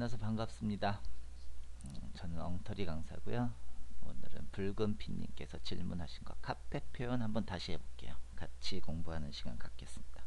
만나서 반갑습니다. 음, 저는 엉터리 강사고요. 오늘은 붉은 핀님께서 질문하신 거 카페 표현 한번 다시 해볼게요. 같이 공부하는 시간 갖겠습니다.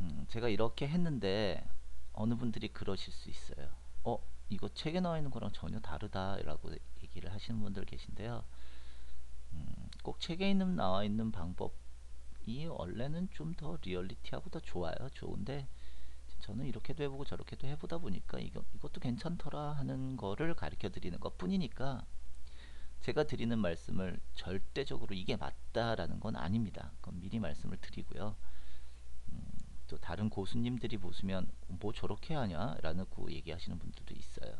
음, 제가 이렇게 했는데 어느 분들이 그러실 수 있어요. 어 이거 책에 나와 있는 거랑 전혀 다르다 라고 얘기를 하시는 분들 계신데요. 음, 꼭 책에 있는 나와 있는 방법이 원래는 좀 더 리얼리티하고 더 좋아요. 좋은데 저는 이렇게도 해보고 저렇게도 해보다 보니까 이거, 이것도 괜찮더라 하는 거를 가르쳐 드리는 것 뿐이니까 제가 드리는 말씀을 절대적으로 이게 맞다라는 건 아닙니다. 그건 미리 말씀을 드리고요. 음, 또 다른 고수님들이 보시면 뭐 저렇게 하냐 라는 그 얘기하시는 분들도 있어요.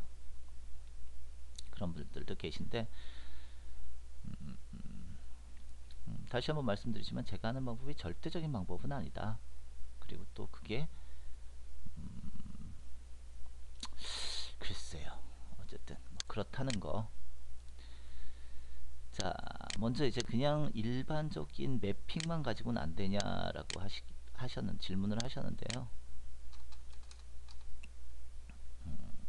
그런 분들도 계신데 음, 음, 음, 다시 한번 말씀드리지만 제가 하는 방법이 절대적인 방법은 아니다. 그리고 또 그게 글쎄요. 어쨌든 뭐 그렇다는 거. 자, 먼저 이제 그냥 일반적인 매핑만 가지고는 안 되냐라고 하시, 하셨는 질문을 하셨는데요. 음.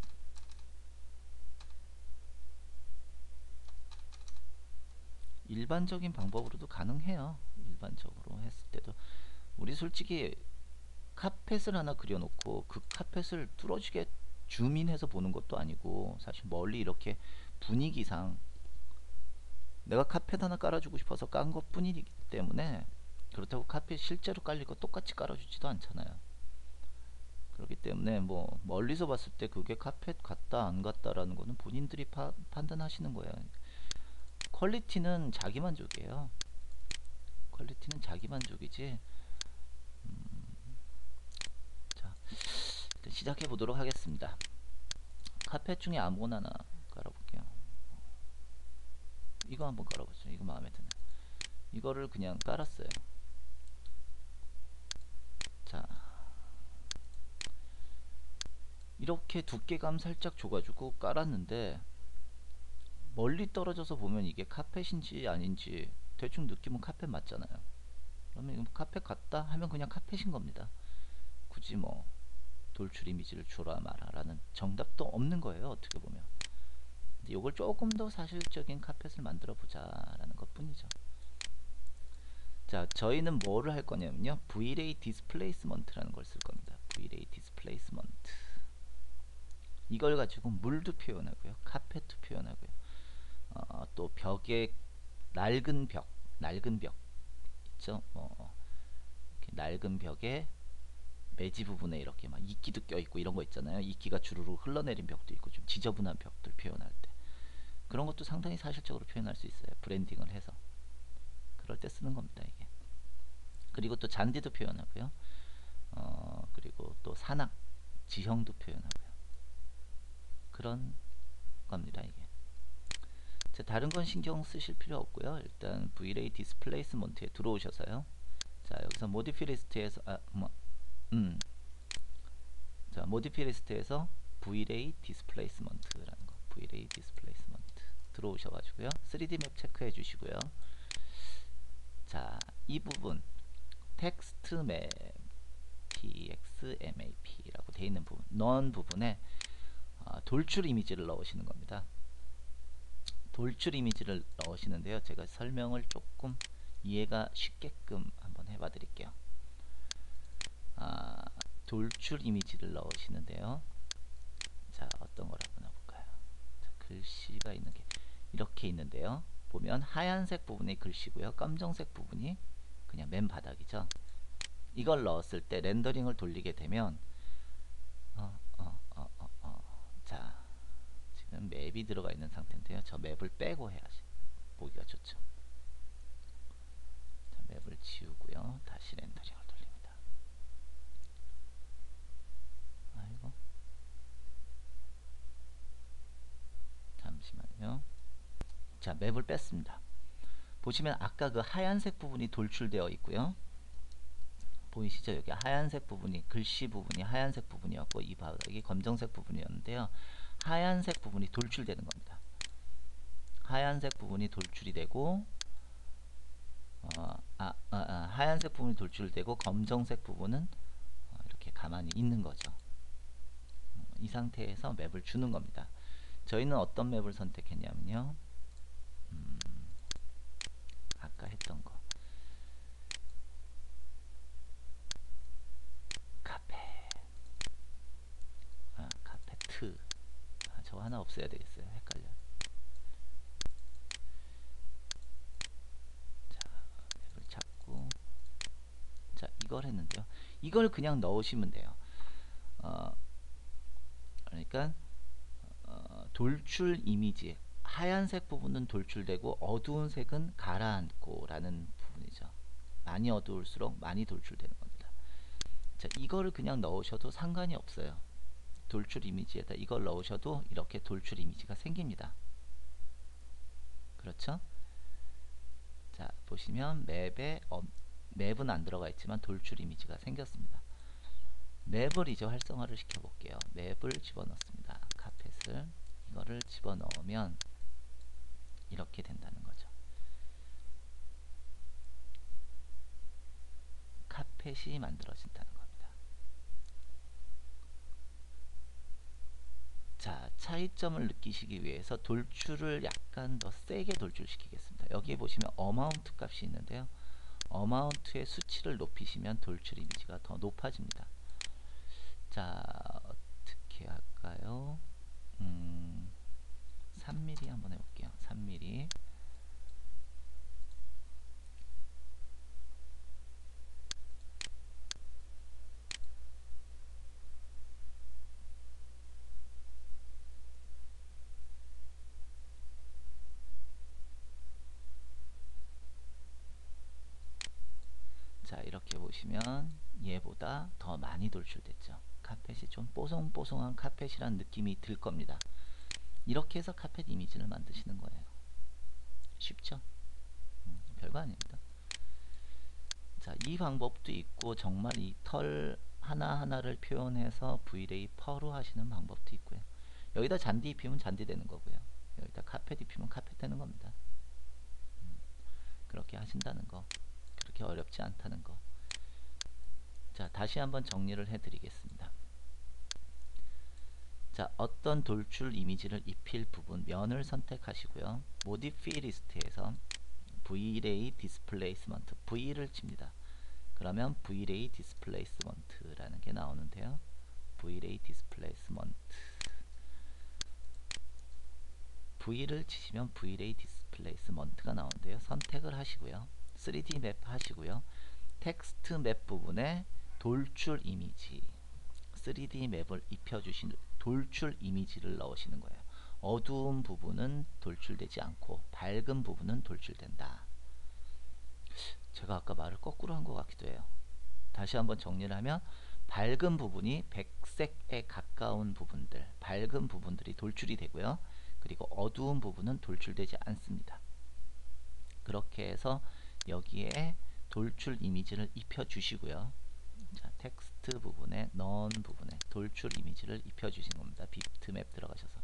일반적인 방법으로도 가능해요. 일반적으로 했을 때도 우리 솔직히 카펫을 하나 그려놓고 그 카펫을 뚫어지게 줌인해서 보는 것도 아니고 사실 멀리 이렇게 분위기상 내가 카펫 하나 깔아주고 싶어서 깐 것 뿐이기 때문에 그렇다고 카펫 실제로 깔릴 거 똑같이 깔아주지도 않잖아요. 그렇기 때문에 뭐 멀리서 봤을 때 그게 카펫 같다 안 같다라는 거는 본인들이 파, 판단하시는 거예요. 퀄리티는 자기 만족이에요. 퀄리티는 자기 만족이지. 음, 자. 시작해 보도록 하겠습니다. 카펫 중에 아무거나 하나 깔아볼게요. 이거 한번 깔아보죠. 이거 마음에 드네. 이거를 그냥 깔았어요. 자, 이렇게 두께감 살짝 줘가지고 깔았는데 멀리 떨어져서 보면 이게 카펫인지 아닌지 대충 느낌은 카펫 맞잖아요. 그러면 카펫 같다 하면 그냥 카펫인 겁니다. 굳이 뭐 돌출 이미지를 주라 마라 라는 정답도 없는 거예요 어떻게 보면. 이걸 조금 더 사실적인 카펫을 만들어 보자 라는 것 뿐이죠. 자 저희는 뭐를 할 거냐면요. Vray Displacement라는 걸 쓸 겁니다. Vray Displacement 이걸 가지고 물도 표현하고요. 카펫도 표현하고요. 어, 또 벽에 낡은 벽 낡은 벽. 있죠? 뭐 낡은 벽에 매지 부분에 이렇게 막 이끼도 껴있고 이런 거 있잖아요. 이끼가 주르르 흘러내린 벽도 있고 좀 지저분한 벽들 표현할 때. 그런 것도 상당히 사실적으로 표현할 수 있어요. 브랜딩을 해서. 그럴 때 쓰는 겁니다 이게. 그리고 또 잔디도 표현하고요. 어, 그리고 또 산악 지형도 표현하고요. 그런 겁니다 이게. 자, 다른 건 신경 쓰실 필요 없고요. 일단 Vray 디스플레이스먼트에 들어오셔서요. 자 여기서 모디피 리스트에서 아, 뭐, 음. 자, 모디피 리스트에서 Vray Displacement라는 거, Vray Displacement 들어오셔 가지고요. 3D 맵 체크해 주시고요. 자, 이 부분 텍스트 맵 txmap라고 되어 있는 부분, non 부분에 어, 돌출 이미지를 넣으시는 겁니다. 돌출 이미지를 넣으시는데요. 제가 설명을 조금 이해가 쉽게끔 한번 해봐 드릴게요. 아, 돌출 이미지를 넣으시는데요. 자, 어떤 걸 한번 해볼까요? 자, 글씨가 있는 게 이렇게 있는데요. 보면 하얀색 부분이 글씨고요. 검정색 부분이 그냥 맨 바닥이죠. 이걸 넣었을 때 렌더링을 돌리게 되면 어, 어, 어, 어, 어. 자, 지금 맵이 들어가 있는 상태인데요. 저 맵을 빼고 해야지 보기가 좋죠. 자, 맵을 지우고요. 다시 렌더링을 잠시만요. 자, 맵을 뺐습니다. 보시면 아까 그 하얀색 부분이 돌출되어 있고요. 보이시죠? 여기 하얀색 부분이 글씨 부분이 하얀색 부분이었고 이 바닥이 검정색 부분이었는데요. 하얀색 부분이 돌출되는 겁니다. 하얀색 부분이 돌출이 되고 어, 아, 아, 아, 하얀색 부분이 돌출되고 검정색 부분은 어, 이렇게 가만히 있는 거죠. 이 상태에서 맵을 주는 겁니다. 저희는 어떤 맵을 선택했냐면요. 음, 아까 했던 거. 카페. 아, 카페트. 아, 저거 하나 없애야 되겠어요. 헷갈려. 자, 맵을 찾고. 자, 이걸 했는데요. 이걸 그냥 넣으시면 돼요. 어, 그러니까 어, 돌출 이미지 하얀색 부분은 돌출되고 어두운 색은 가라앉고 라는 부분이죠. 많이 어두울수록 많이 돌출되는 겁니다. 자, 이거를 그냥 넣으셔도 상관이 없어요. 돌출 이미지에다 이걸 넣으셔도 이렇게 돌출 이미지가 생깁니다. 그렇죠? 자, 보시면 맵에 어, 맵은 안 들어가 있지만 돌출 이미지가 생겼습니다. 맵을 이제 활성화를 시켜 볼게요. 맵을 집어넣습니다. 카펫을 이거를 집어넣으면 이렇게 된다는 거죠. 카펫이 만들어진다는 겁니다. 자, 차이점을 느끼시기 위해서 돌출을 약간 더 세게 돌출시키겠습니다. 여기에 보시면 어마운트 값이 있는데요. 어마운트의 수치를 높이시면 돌출 이미지가 더 높아집니다. 자, 어떻게 할까요? 음, 3mm 한번 해볼게요. 3mm. 자, 이렇게 보시면 얘보다 더 많이 돌출됐죠. 카펫이 좀 뽀송뽀송한 카펫이란 느낌이 들 겁니다. 이렇게 해서 카펫 이미지를 만드시는 거예요. 쉽죠? 음, 별거 아닙니다. 자, 이 방법도 있고 정말 이 털 하나하나를 표현해서 V레이 퍼로 하시는 방법도 있고요. 여기다 잔디 입히면 잔디 되는 거고요. 여기다 카펫 입히면 카펫 되는 겁니다. 음, 그렇게 하신다는 거. 그렇게 어렵지 않다는 거. 자, 다시 한번 정리를 해 드리겠습니다. 자, 어떤 돌출 이미지를 입힐 부분 면을 선택하시고요. 모디피 리스트에서 Vray Displacement V를 칩니다. 그러면 Vray Displacement라는 게 나오는데요. Vray Displacement V를 치시면 Vray Displacement가 나오는데요. 선택을 하시고요. 3D 맵 하시고요. 텍스트 맵 부분에 돌출 이미지 3D 맵을 입혀주신 돌출 이미지를 넣으시는 거예요. 어두운 부분은 돌출되지 않고 밝은 부분은 돌출된다. 제가 아까 말을 거꾸로 한 것 같기도 해요. 다시 한번 정리를 하면 밝은 부분이 백색에 가까운 부분들, 밝은 부분들이 돌출이 되고요. 그리고 어두운 부분은 돌출되지 않습니다. 그렇게 해서 여기에 돌출 이미지를 입혀 주시고요. 자, 텍스트 부분에 넌 부분에 돌출 이미지를 입혀 주신 겁니다. 비트맵 들어가셔서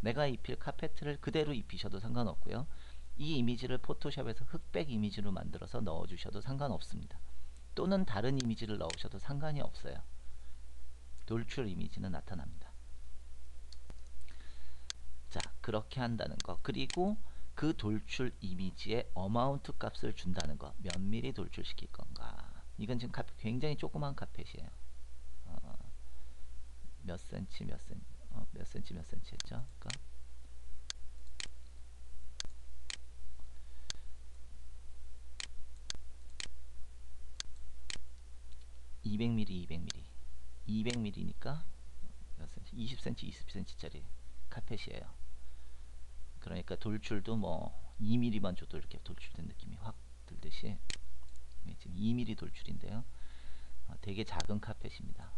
내가 입힐 카페트를 그대로 입히셔도 상관없고요. 이 이미지를 포토샵에서 흑백 이미지로 만들어서 넣어 주셔도 상관없습니다. 또는 다른 이미지를 넣으셔도 상관이 없어요. 돌출 이미지는 나타납니다. 자, 그렇게 한다는 거. 그리고 그 돌출 이미지의 어마운트 값을 준다는 거. 몇 미리 돌출시킬 건가. 이건 지금 카페, 굉장히 조그만 카펫이에요. 어, 몇 센치 몇 센치 어, 몇 센치 몇 센치 했죠? 그러니까 200mm 200mm 200mm니까 몇 cm? 20cm 20cm짜리 카펫이에요. 그러니까 돌출도 뭐 2mm만 줘도 이렇게 돌출된 느낌이 확 들듯이 지금 2mm 돌출인데요. 어, 되게 작은 카펫입니다.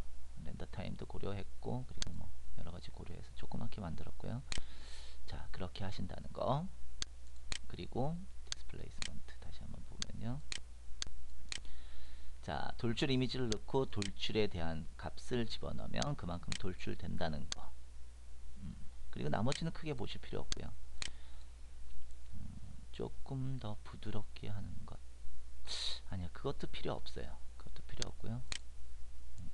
렌더 타임도 고려했고 그리고 뭐 여러 가지 고려해서 조그맣게 만들었고요. 자 그렇게 하신다는 거 그리고 디스플레이스먼트 다시 한번 보면요. 자 돌출 이미지를 넣고 돌출에 대한 값을 집어넣으면 그만큼 돌출된다는 거 음, 그리고 나머지는 크게 보실 필요 없고요. 음, 조금 더 부드럽게 하는 것 아니요 그것도 필요 없어요. 그것도 필요 없고요. 음,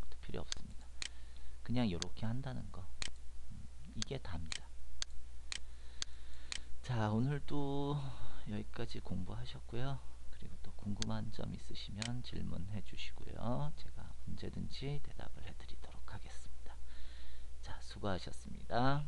그것도 필요 없습니다. 그냥 이렇게 한다는 거. 음, 이게 답니다. 자 오늘도 여기까지 공부하셨고요. 그리고 또 궁금한 점 있으시면 질문해 주시고요. 제가 언제든지 대답을 해 드리도록 하겠습니다. 자 수고하셨습니다